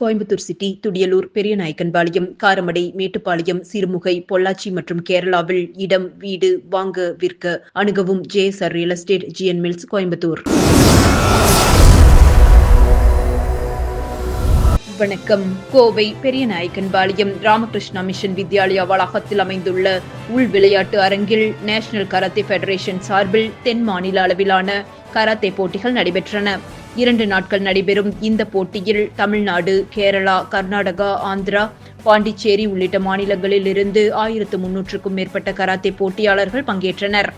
Coimbatore city Thudiyalur Periyanaickenpalayam Karamadai Mettupalayam Sirumugai Pollachi மற்றும் கேரளாவில் இடம் வீடு வாங்க விற்க அணுகவும் JSR real estate GN mills Coimbatore. வணக்கம். கோவை பெரியநாயக்கன்பாளையம் ராமகிருஷ்ணா மிஷன் வித்யாலயா வளாகத்தில் அமைந்துள்ள உள் விளையாட்டு அரங்கில் நேஷனல் கராத்தே ஃபெடரேஷன் சார்பில் தென் மாநில அளவிலான கராத்தே போட்டிகள் நடைபெற்றன. இரண்டு நாட்கள் நடைபெறும் இந்த போட்டியில் தமிழ்நாடு கேரளா கர்நாடகா ஆந்திரா பாண்டிச்சேரி உள்ளிட்ட மாநிலங்களில் இருந்து ஆயிரத்து முன்னூற்றுக்கும் மேற்பட்ட கராத்தே போட்டியாளர்கள் பங்கேற்றனர்.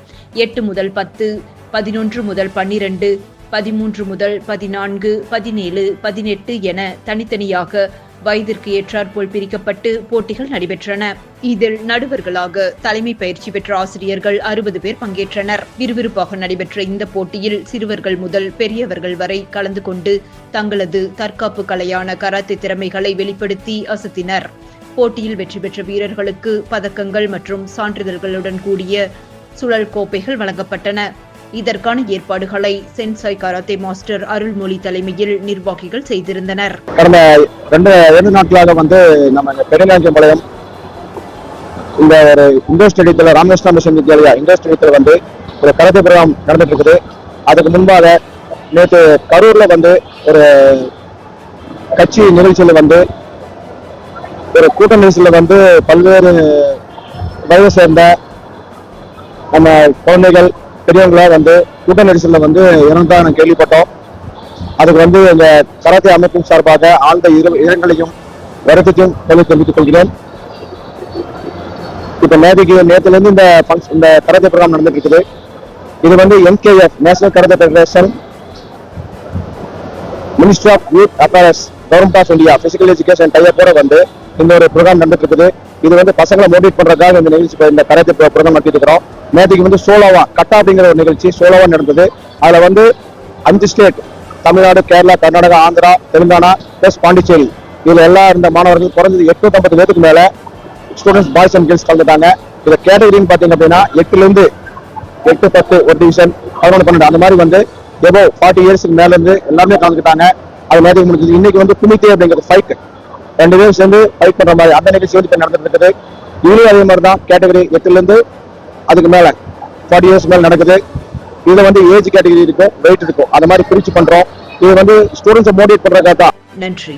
எட்டு முதல் பத்து பதினொன்று முதல் பன்னிரண்டு பதிமூன்று முதல் பதினான்கு பதினேழு பதினெட்டு என தனித்தனியாக வயதிற்கு ஏற்றாற்போல் பிரிக்கப்பட்டு போட்டிகள் நடைபெற்றன. இதில் நடுவர்களாக தலைமை பயிற்சி பெற்ற ஆசிரியர்கள் அறுபது பேர் பங்கேற்றனர். விறுவிறுப்பாக நடைபெற்ற இந்த போட்டியில் சிறுவர்கள் முதல் பெரியவர்கள் வரை கலந்து கொண்டு தங்களது தற்காப்பு கலையான கராத்தே திறமைகளை வெளிப்படுத்தி அசத்தினர். போட்டியில் வெற்றி பெற்ற வீரர்களுக்கு பதக்கங்கள் மற்றும் சான்றிதழ்களுடன் கூடிய சுழல் கோப்பைகள் வழங்கப்பட்டன. இதற்கான ஏற்பாடுகளை சென்சாய் கராத்தே மாஸ்டர் அருள்மொழி தலைமையில் நிர்வாகிகள் செய்திருந்தனர். கடந்த ரெண்டு ரெண்டு நாட்களாக வந்து நம்ம இந்த இந்த ஒரு இண்டோர் ஸ்டேடியத்தில் ராமகிருஷ்ணா மிஷன் வித்யாலயா இண்டோர் ஸ்டேடியத்தில் வந்து ஒரு கராத்தே ப்ரோக்ராம் நடந்துட்டு இருக்குது. அதுக்கு முன்பாக நேற்று கரூர்ல வந்து ஒரு கட்சி நிகழ்ச்சியில் வந்து ஒரு கூட்ட நிகழ்ச்சியில் வந்து பல்வேறு வயதை சேர்ந்த நம்ம குழந்தைகள் பெரியவங்களா வந்து கூட்ட நெரிசலில் வந்து இறந்தா நான் கேள்விப்பட்டோம். அதுக்கு வந்து எங்க கராத்தே அமைப்பின் சார்பாக ஆழ்ந்த இரு இரங்கலையும் வருத்தத்தையும் தெரிவித்துக் தெரிவித்துக் கொள்கிறேன் இப்ப நேற்றுக்கு நேத்துல இருந்து இந்த function- இந்த கராத்தே ப்ரோக்ராம் நடந்துட்டு இருக்குது இது வந்து NKF national karate federation ministry of youth affairs government of India physical education டைப்போட வந்து இந்த ஒரு ப்ரோக்ராம் நடந்துட்டு இருக்குது இது வந்து பசங்களை மோட்டிவேட் பண்றதுக்காக இந்த நிகழ்ச்சி இந்த கராத்தே ப்ரோக்ராம் நடத்திட்டு இருக்கிறோம். நேற்றுக்கு வந்து சோலோவா கட்டா அப்படிங்கிற ஒரு நிகழ்ச்சி சோலோவா நடந்தது. அதுல வந்து அஞ்சு ஸ்டேட் தமிழ்நாடு கேரளா கர்நாடகா ஆந்திரா தெலுங்கானா பிளஸ் பாண்டிச்சேரி. இதுல எல்லாம் இருந்த மாணவர்கள் குறைஞ்சது எட்நூத்தம்பது பேருக்கு மேல ஸ்டூடெண்ட்ஸ் பாய்ஸ் அண்ட் கேர்ள்ஸ் கலந்துட்டாங்க. இதுல கேட்டகரின்னு பாத்தீங்க அப்படின்னா எட்டுல இருந்து எட்டு பத்து ஒரு டிவிஷன் பதினொன்று பன்னெண்டு அந்த மாதிரி வந்து எபோ ஃபார்ட்டி இயர்ஸ்க்கு மேல இருந்து எல்லாமே கலந்துக்கிட்டாங்க. அது மாதிரி முடிஞ்சது. இன்னைக்கு வந்து குமித்தே அப்படிங்கிற ஃபைட் ரெண்டு பேரும் சேர்ந்து ஃபைட் பண்ற மாதிரி அந்த நிகழ்ச்சி வந்து நடந்துட்டு இருக்குது. இதுலயும் அதே மாதிரி தான் கேட்டகரி எட்டுல இருந்து அதுக்கு மேல ஃபார்ட்டி இயர்ஸ் மேல நடக்குது. இது வந்து ஏஜ் கேட்டகரி இருக்கும் வெயிட் இருக்கும். அந்த மாதிரி பிரிச்சு பண்றோம். இது வந்து ஸ்டூடெண்ட்ஸை மோட்டிவேட் பண்றதுக்காக தான் நன்றி.